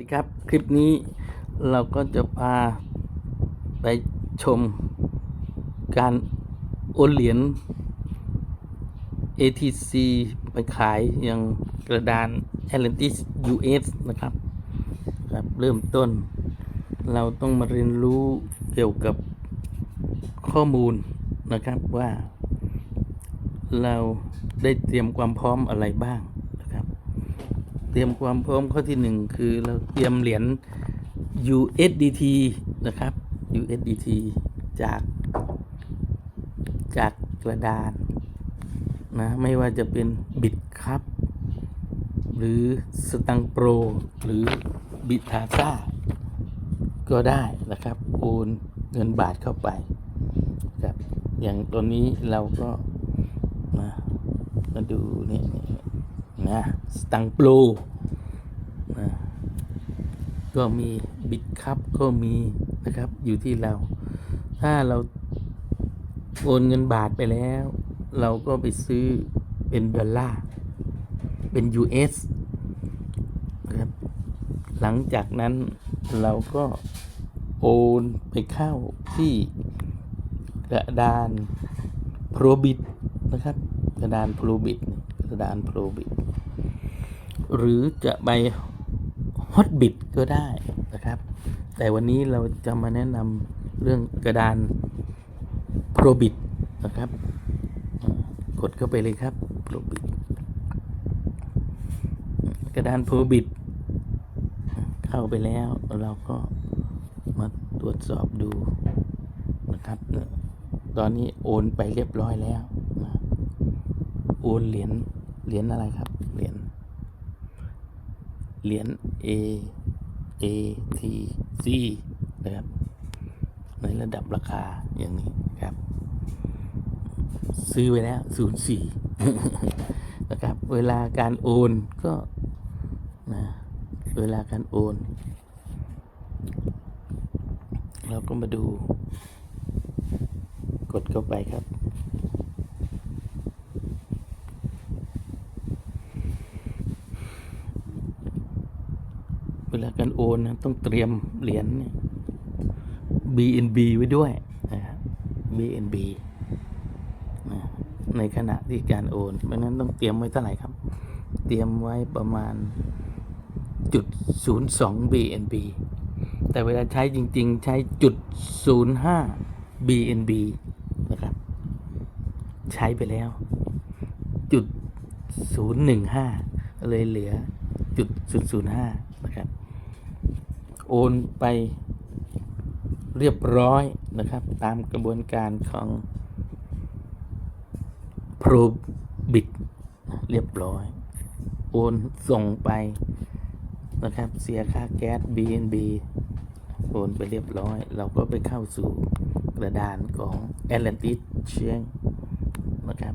สวัสดีครับ คลิปนี้เราก็จะพาไปชมการโอนเหรียญ ATC ไปขายยังกระดาน Atlantis US นะครับครับ เริ่มต้น เราต้องมาเรียนรู้เกี่ยวกับข้อมูลนะครับว่า เราได้เตรียมความพร้อมอะไรบ้าง เตรียมความพร้อมข้อที่หนึ่งคือเราเตรียมเหรียญ USDT นะครับ USDT จากจากกระดานนะไม่ว่าจะเป็นบิตครับหรือสตังโปร หรือบิทาซ่าก็ได้นะครับ โอนเงินบาทเข้าไปครับอย่างตัวนี้เราก็มามาดูนี่ นะสตังโปรนะก็มีบิตครับก็มีนะครับอยู่ที่เรา ถ้าเราโอนเงินบาทไปแล้ว เราก็ไปซื้อเป็นดอลลาร์เป็น US นะครับหลังจากนั้นเราก็โอนไปเข้าที่กระดาน Probit นะครับกระดาน Probit กระดาน Probit หรือจะไป Hotbit ก็ได้นะครับ แต่วันนี้เราจะมาแนะนำเรื่องกระดาน Probit นะครับ กดเข้าไปเลยครับ Probit กระดาน Probit เข้าไปแล้วเราก็มาตรวจสอบดูนะครับ ตอนนี้โอนไปเรียบร้อยแล้ว โอนเหรียญเหรียญอะไรครับ เหรียญ เหรียญ A A T C นะครับ ในระดับราคาอย่างนี้ครับ ซื้อไว้แล้ว04นะครับ เวลาการโอนก็นะเวลาการโอน เราก็มาดู กดเข้าไปครับ ลาการโอนนะต้องเตรียมเหรียญ BNB ไว้ด้วยนะครับ BNB นะในขณะที่การโอนเพราะฉะนั้นต้องเตรียมไว้เท่าไหร่ครับ เตรียมไว้ประมาณจุดศูนย์สอง BNB แต่เวลาใช้จริง ๆ ใช้จุดศูนย์ห้า BNB นะครับ ใช้ไปแล้ว จุดศูนย์หนึ่งห้าเลยเหลือจุดศูนย์ศูนย์ห้า โอนไปเรียบร้อยนะครับ ตามกระบวนการของ Probit เรียบร้อย โอนส่งไปนะครับ เสียค่าแก๊ส BNB โอนไปเรียบร้อย เราก็ไปเข้าสู่กระดานของ Atlantis Chain นะครับ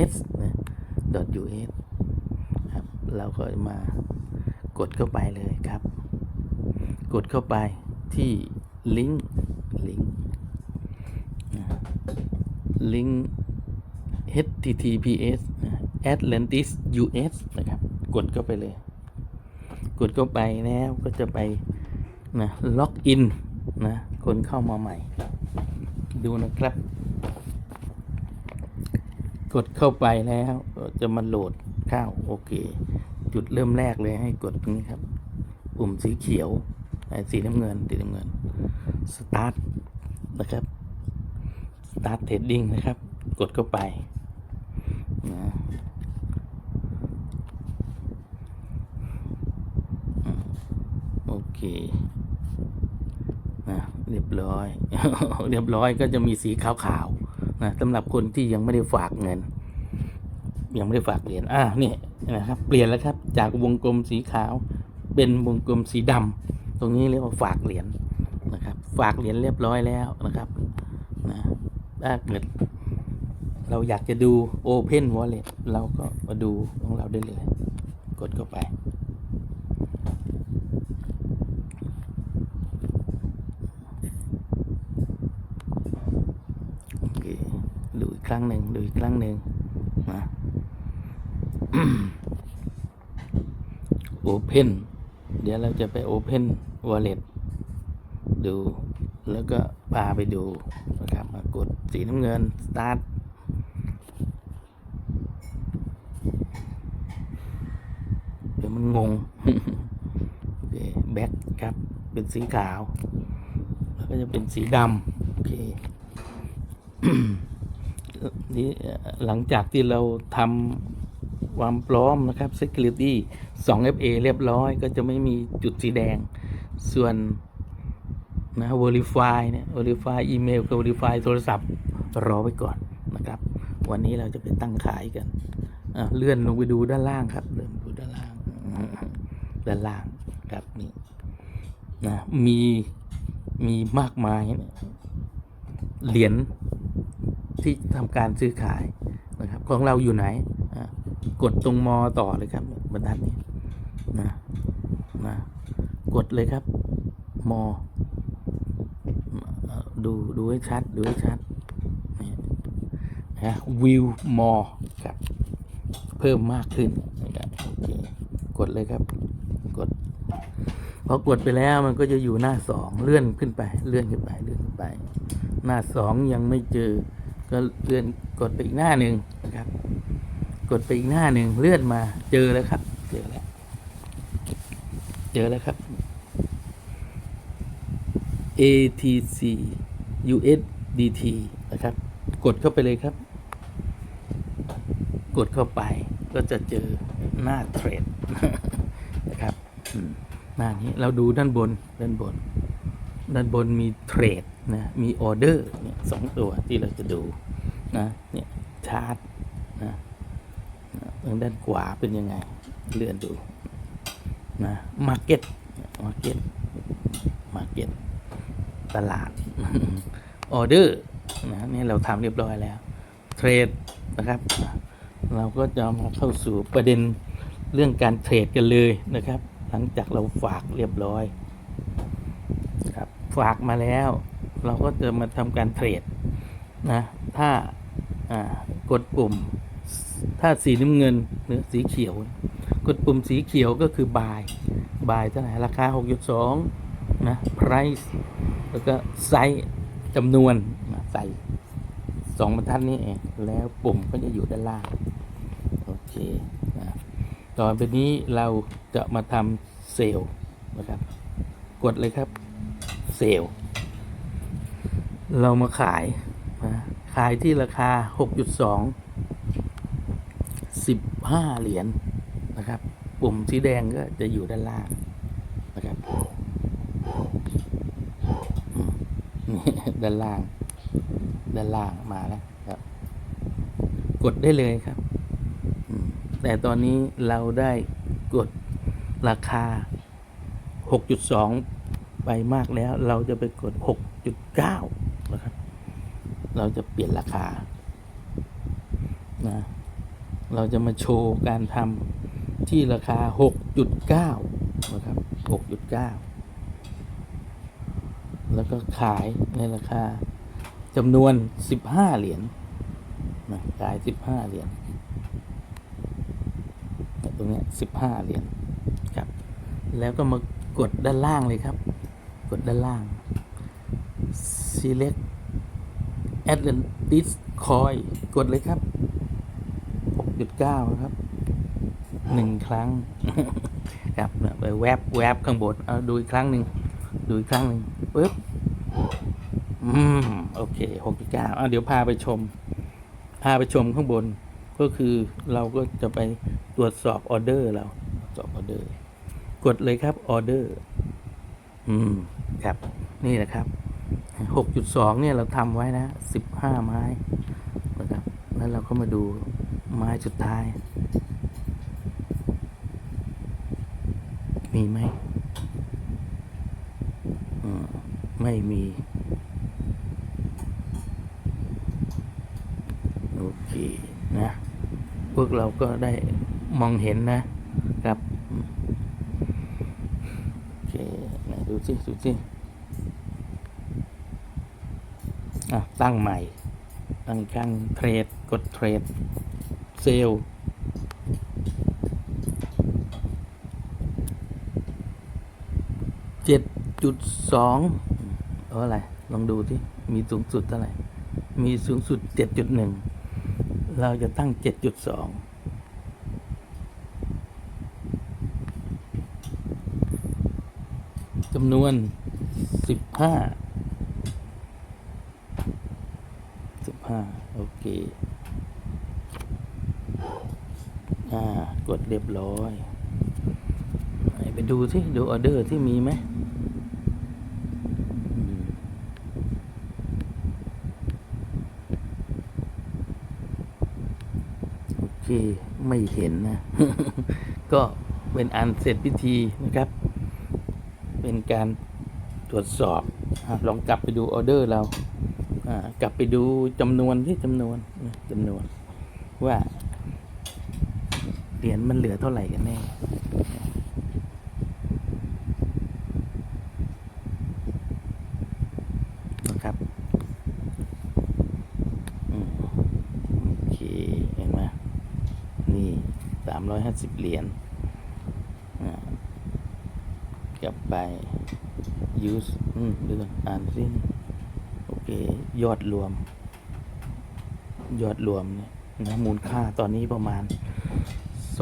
.us นะ .us ครับ เราก็มากดเข้าไปเลยครับ กดเข้าไปที่ลิงก์ลิงก์ลิงก์ https atlantis us นะครับ กดเข้าไปเลย กดเข้าไปแล้วก็จะไปนะล็อกอินนะคนเข้ามาใหม่ ดูนะครับ กดเข้าไปแล้วจะมาโหลดเข้าโอเค จุดเริ่มแรกเลยให้กดตรงนี้ครับ ปุ่มสีเขียว สีน้ำเงินสีน้ำเงิน start นะครับ start trading นะครับ กดเข้าไปนะโอเคนะเรียบร้อย เรียบร้อยก็จะมีสีขาวๆนะสำหรับคนที่ยังไม่ได้ฝากเงิน ยังไม่ได้ฝากเหรียญอ่านี่นะครับ เปลี่ยนแล้วครับ จากวงกลมสีขาว เป็นวงกลมสีดำ ตรงนี้เรียกว่าฝากเหรียญนะครับ ฝากเหรียญเรียบร้อยแล้วนะครับนะถ้าเกิดเราอยากจะดู Open Wallet เราก็มาดูของเราได้เลย กดเข้าไป โอเค ดูอีกครั้งหนึ่งดูอีกครั้งหนึ่งนะ Open เดี๋ยวเราจะไป Open Wallet ดู แล้วก็พาไปดูนะครับมากดสีน้ำเงิน Start เดี๋ยวมันงงโอเคแบ็คครับ เป็นสีขาว แล้วก็จะเป็นสีดำโอเคนี่หลังจากที่เราทำความพร้อมนะครับ Security 2 FA เรียบร้อย ก็จะไม่มีจุดสีแดง ส่วนนะ Verify เนี่ย Verify อีเมลกับ Verify โทรศัพท์รอไว้ก่อนนะครับ วันนี้เราจะไปตั้งขายกันอะเลื่อนลงไปดูด้านล่างครับเลื่อนดูด้านล่างด้านล่างครับนี่นะมีมีมากมายเหรียญที่ทำการซื้อขายนะครับ ของเราอยู่ไหนอะกดตรงมอต่อเลยครับบรรทัดนี้นะ กดเลยครับมอดูดูให้ชัด ดูให้ชัดนี่นะวิวมอครับ เพิ่มมากขึ้นนะครับโอเคกดเลยครับกดพอกดไปแล้วมันก็จะอยู่หน้าสองเลื่อนขึ้นไป เลื่อนขึ้นไปเลื่อนขึ้นไป หน้าสองยังไม่เจอ ก็เลื่อนกดไปอีกหน้าหนึ่งนะครับ กดไปอีกหน้าหนึ่งเลื่อนมาเจอแล้วครับ เจอแล้ว เจอแล้วครับ ATC USDT นะครับ กดเข้าไปเลยครับ กดเข้าไปก็จะเจอหน้าเทรดนะครับหน้านี้เราดูด้านบนด้านบน ด้านบนมีเทรดนะมีออเดอร์เนี่ยสองตัวที่เราจะดูนะเนี่ยชาร์ตนะนะทางด้านขวาเป็นยังไง เลื่อนดูนะมาร์เก็ตมาร์เก็ตมาร์เก็ต ตลาดออเดอร์นะนี่เราทำเรียบร้อยแล้ว เทรดนะครับ เราก็จะมาเข้าสู่ประเด็นเรื่องการเทรดกันเลยนะครับ หลังจากเราฝากเรียบร้อยครับฝากมาแล้ว เราก็จะมาทำการเทรดนะถ้ากดปุ่ม ถ้าสีน้ำเงินหรือสีเขียว กดปุ่มสีเขียวก็คือ buy buy เท่าไหร่ราคา 6.2นะ price แล้วก็ไซส์จำนวนนะใส่สองบรรทัดนี้เองแล้วปุ่มก็จะอยู่ด้านล่างโอเคนะต่อไปนี้เราจะมาทำเซลล์นะครับ กดเลยครับเซลล์เรามาขายนะขายที่ราคา 6.2 15 เหรียญนะครับ ปุ่มสีแดงก็จะอยู่ด้านล่างนะครับอืม ด้านล่าง ด้านล่างมาแล้วครับ กดได้เลยครับ แต่ตอนนี้เราได้กดราคา 6.2 ไปมากแล้ว เราจะไปกด 6.9 นะครับ เราจะเปลี่ยนราคา นะ เราจะมาโชว์การทำที่ราคา 6.9 นะครับ 6.9 แล้วก็ขายในราคาจำนวน15เหรียญนะขาย15เหรียญตรงนี้15เหรียญครับ แล้วก็มากดด้านล่างเลยครับ กดด้านล่าง select Atlantis Coin กดเลยครับ 6.9 นะครับหนึ่งครั้ง ครับไปแวบแวบข้างบนเอาดูอีกครั้งหนึ่ง ดูอีกครั้งหนึ่งปึ๊บอืมโอเค6.9อะเดี๋ยวพาไปชม พาไปชมข้างบน ก็คือเราก็จะไปตรวจสอบออเดอร์เราตรวจสอบออเดอร์ กดเลยครับออเดอร์ อืม ครับ นี่นะครับ6.2เนี่ยเราทำไว้นะ15ไม้นะครับแล้วเราก็มาดูไม้สุดท้าย มีไหมอืม ไม่มี โอเคนะ พวกเราก็ได้มองเห็นนะครับ โอเคไหนดูสิดูสิอะ ตั้งใหม่ตั้งอีกครั้งเทรด กดเทรด เซลล์เจ็ดจุดสอง เอาอะไร ลองดูที่มีสูงสุดเท่าไหร่ มีสูงสุดเจ็ดจุดหนึ่ง เราจะตั้งเจ็ดจุดสอง จำนวนสิบห้า สิบห้า โอเค อ่า กดเรียบร้อย ไปดูที่ดูออเดอร์ที่มีไหมอืมโอ เคไม่เห็นนะ ก็เป็นอันเสร็จพิธีนะครับ เป็นการตรวจสอบอะลองกลับไปดูออเดอร์เราอ่ากลับไปดูจำนวนที่จำนวนนะจำนวนว่าเหรียญมันเหลือเท่าไหร่กันแน่ นะครับอืมโอเค เห็นไหมนี่ สามร้อยห้าสิบเหรียญกลับไป use อืมดูก่อนอ่านซิโอเค ยอดรวม ยอดรวมเนี่ยนะมูลค่าตอนนี้ประมาณ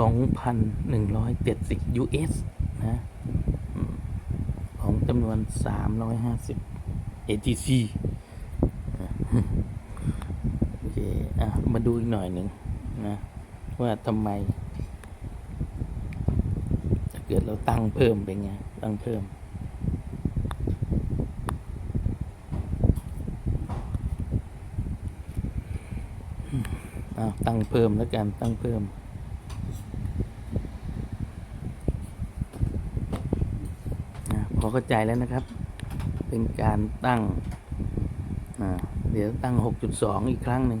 2,170 US นะอืมของจำนวน 350 ATC อะโอเค อะ มาดูอีกหน่อยหนึ่งนะ ว่าทำไมถ้าเกิดเราตั้งเพิ่มเป็นไง ตั้งเพิ่ม อ้าวตั้งเพิ่มแล้วกัน ตั้งเพิ่มอะพอเข้าใจแล้วนะครับ เป็นการตั้ง เดี๋ยวตั้ง 6.2 อีกครั้งหนึ่ง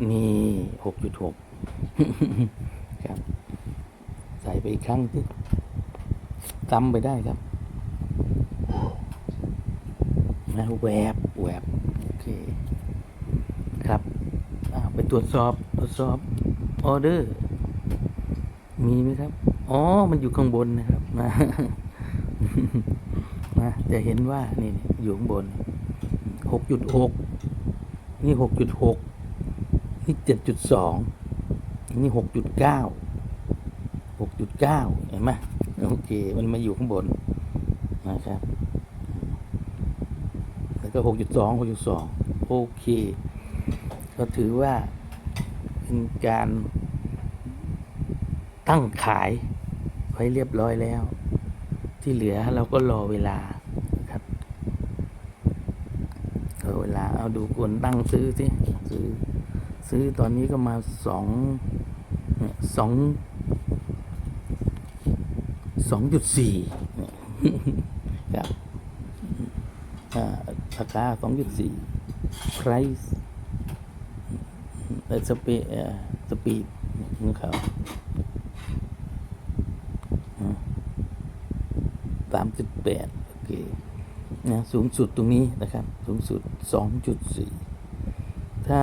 นะครับนี่6.6ครับ ใส่ไปอีกครั้งที่ซ้ำไปได้ครับนะแวบแวบโอเค ครับไปตรวจสอบตรวจสอบออเดอร์ มีไหมครับ อ๋อ มันอยู่ข้างบนนะครับนะนะจะเห็นว่านี่อยู่ข้างบนหกจุดหกนี่หกจุดหก นี่เจ็ดจุดสองนี่หกจุดเก้าหกจุดเก้าเห็นไหมโอเค มันมาอยู่ข้างบนนะครับ แล้วก็หกจุดสองหกจุดสองโอเค ก็ถือว่าเป็นการตั้งขายไว้เรียบร้อยแล้ว ที่เหลือเราก็รอเวลาครับรอเวลาเอาดูคนตั้งซื้อสิซื้อ ซื้อตอนนี้ก็มาสองเนี่ยสองสองจุดสี่ครับอ่าราคาสองจุดสี่ price เออสปีเออสปีดของเขาสามจุดแปดโอเคนะสูงสุดตรงนี้นะครับ สูงสุดสองจุดสี่ถ้า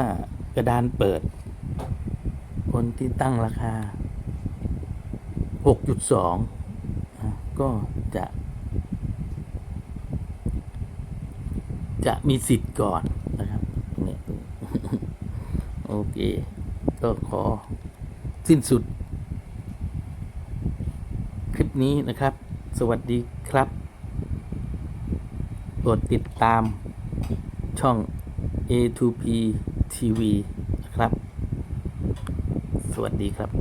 กระดานเปิด คนที่ตั้งราคาหกจุดสองก็จะ จะมีสิทธิ์ก่อนนะครับเนี่ยโอเค ก็ขอสิ้นสุด คลิปนี้นะครับ สวัสดีครับกดติดตามช่อง A2P ทีวีนะครับ สวัสดีครับ